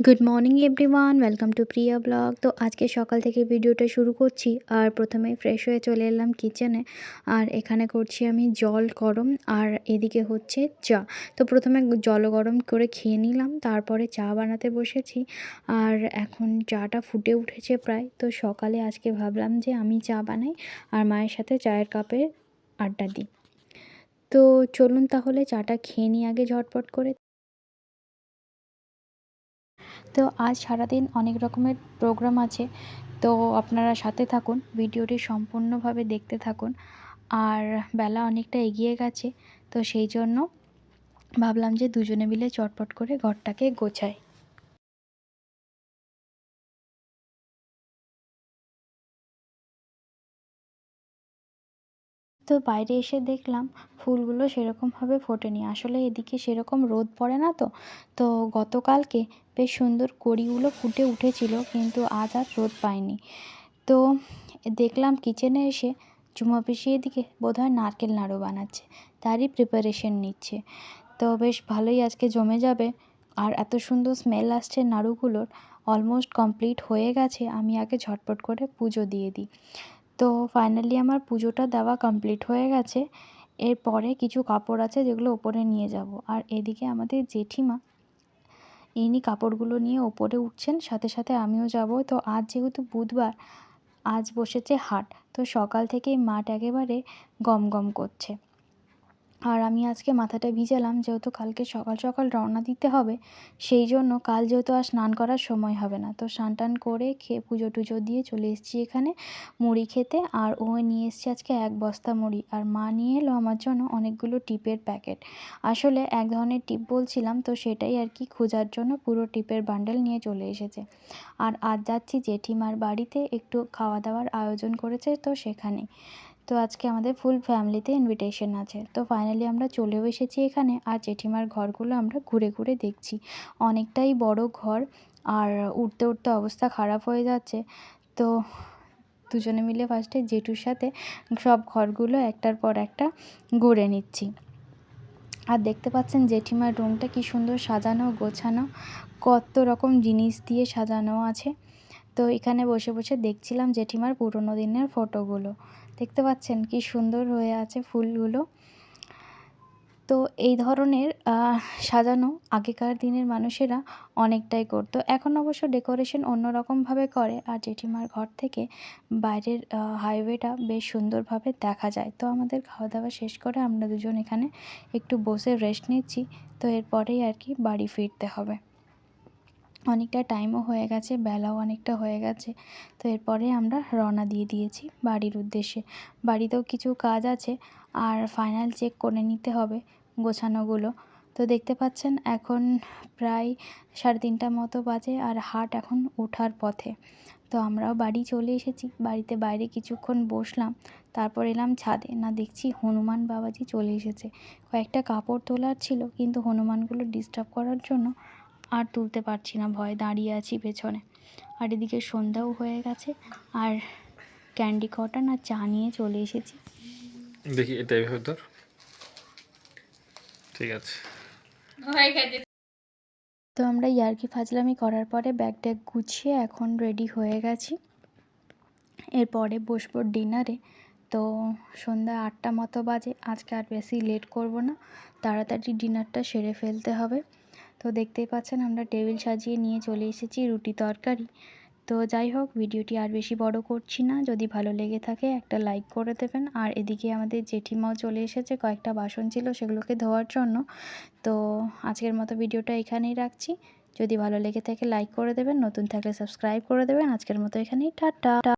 Good morning everyone welcome to Priya blog তো আজকে সকাল থেকে ভিডিওটা শুরু করছি আর প্রথমে ফ্রেশ হয়ে চলে এলাম কিচেনে আর এখানে করছি আমি জল গরম আর এদিকে হচ্ছে চা। তো প্রথমে জল গরম করে খেয়ে নিলাম, তারপরে চা বানাতে বসেছি। আর এখন চাটা ফুটে উঠেছে প্রায়। তো সকালে আজকে ভাবলাম যে আমি চা বানাই আর মায়ের সাথে চায়ের কাপে আড্ডা দিই। তো চলুন তাহলে চাটা খেয়ে নিই আগে ঝটপট করে। তো আজ সারাদিন অনেক রকমের প্রোগ্রাম আছে। তো আপনারা সাথে থাকুন, ভিডিওটি সম্পূর্ণভাবে দেখতে থাকুন। আর বেলা অনেকটা এগিয়ে গেছে, তো সেই জন্য ভাবলাম যে দুজনে মিলে চটপট করে ঘরটাকে গোছাই। তো বাইরে এসে দেখলাম ফুলগুলো সেরকমভাবে ফোটেনি। আসলে এদিকে সেরকম রোদ পড়ে না তো তো গতকালকে বেশ সুন্দর কড়িগুলো ফুটে উঠেছিল, কিন্তু আজ আর রোদ পায়নি তো দেখলাম কিচেনে এসে চুমা পিসি এদিকে বোধহয় নারকেল নাড়ু বানাচ্ছে, তারই প্রিপারেশন নিচ্ছে। তো বেশ ভালোই আজকে জমে যাবে, আর এত সুন্দর স্মেল আসছে নাড়ুগুলোর অলমোস্ট কমপ্লিট হয়ে গেছে, আমি আগে ঝটপট করে পুজো দিয়ে দিই। তো ফাইনালি আমার পুজোটা দেওয়া কমপ্লিট হয়ে গেছে, এরপরে কিছু কাপড় আছে যেগুলো ওপরে নিয়ে যাব, আর এদিকে আমাদের জেঠিমা ইনি কাপড়গুলো নিয়ে ওপরে উঠছেন, সাথে সাথে আমিও যাব। তো আজ যেহেতু বুধবার, আজ বসেছে হাট, তো সকাল থেকেই মাঠ একেবারে গম গম করছে। আর আমি আজকে মাথাটা ভিজালাম, যেহেতু কালকে সকাল সকাল রওনা দিতে হবে, সেই জন্য কাল যেহেতু আর স্নান করার সময় হবে না, তো স্নান টান করে খেয়ে পুজো টুজো দিয়ে চলে এসেছি এখানে মুড়ি খেতে। আর ও নিয়ে এসছে আজকে এক বস্তা মুড়ি, আর মা নিয়ে এলো আমার জন্য অনেকগুলো টিপের প্যাকেট। আসলে এক ধরনের টিপ বলছিলাম, তো সেটাই আর কি খোঁজার জন্য পুরো টিপের বান্ডেল নিয়ে চলে এসেছে। আর আজ যাচ্ছি জেঠিমার বাড়িতে, একটু খাওয়া দাওয়ার আয়োজন করেছে তো সেখানে। তো আজকে আমাদের ফুল ফ্যামিলিতে ইনভিটেশন আছে। তো ফাইনালি আমরা চলেও এসেছি এখানে আর জেঠিমার ঘরগুলো আমরা ঘুরে ঘুরে দেখছি। অনেকটাই বড় ঘর আর উঠতে উঠতে অবস্থা খারাপ হয়ে যাচ্ছে। তো দুজনে মিলে ফার্স্টে জেঠুর সাথে সব ঘরগুলো একটার পর একটা ঘুরে নিচ্ছি। আর দেখতে পাচ্ছেন জেঠিমার রুমটা কি সুন্দর সাজানো, গোছানো, কত রকম জিনিস দিয়ে সাজানো আছে। তো এখানে বসে বসে দেখছিলাম জেঠিমার পুরোনো দিনের ফটোগুলো। দেখতে পাচ্ছেন কি সুন্দর হয়ে আছে ফুলগুলো। তো এই ধরনের সাজানো আগেকার দিনের মানুষেরা অনেকটাই করতো। এখন অবশ্য ডেকোরেশন অন্যরকমভাবে করে আর জেঠিমার ঘর থেকে বাইরের হাইওয়েটা বেশ সুন্দরভাবে দেখা যায়। তো আমাদের খাওয়া দাওয়া শেষ করে আমরা দুজন এখানে একটু বসে রেস্ট নিচ্ছি। তো এরপরেই আর কি বাড়ি ফিরতে হবে। অনেকটা টাইমও হয়ে গেছে, বেলাও অনেকটা হয়ে গেছে। তো এরপরে আমরা রওনা দিয়ে দিয়েছি বাড়ির উদ্দেশ্যে। বাড়িতেও কিছু কাজ আছে, আর ফাইনাল চেক করে নিতে হবে গোছানোগুলো। তো দেখতে পাচ্ছেন এখন প্রায় সাড়ে তিনটা মতো বাজে আর হাট এখন ওঠার পথে। তো আমরাও বাড়ি চলে এসেছি, বাড়িতে বাইরে কিছুক্ষণ বসলাম, তারপর এলাম ছাদে। না, দেখছি হনুমান বাবাজি চলে এসেছে। কয়েকটা কাপড় তোলার ছিল, কিন্তু হনুমানগুলো ডিস্টার্ব করার জন্য আর তুলতে পারছি না ভয় দাঁড়িয়ে আছি পেছনে। আর এদিকে সন্ধ্যাও হয়ে গেছে আর ক্যান্ডি কটন আর চা নিয়ে চলে এসেছি। দেখি এটা এভাবে ধর। ঠিক আছে। তো আমরা ইয়ার্কি ফাজলামি করার পরে ব্যাগ ট্যাগ গুছিয়ে এখন রেডি হয়ে গেছি। এরপরে বসবো ডিনারে। তো সন্ধ্যা আটটা মতো বাজে আজকে আর বেশি লেট করব না। তাড়াতাড়ি ডিনারটা সেরে ফেলতে হবে। তো দেখতেই পাচ্ছেন আমরা টেবিল সাজিয়ে নিয়ে চলে এসেছি রুটি তরকারি। তো যাই হোক, ভিডিওটি আর বেশি বড় করছি না। যদি ভালো লেগে থাকে একটা লাইক করে দেবেন। আর এদিকে আমাদের জেঠিমাও চলে এসেছে, কয়েকটা বাসন ছিল সেগুলোকে ধোয়ার জন্য। তো আজকের মতো ভিডিওটা এখানেই রাখছি। যদি ভালো লেগে থাকে লাইক করে দেবেন, নতুন থাকলে সাবস্ক্রাইব করে দেবেন। আজকের মতো এখানেই, টাটা।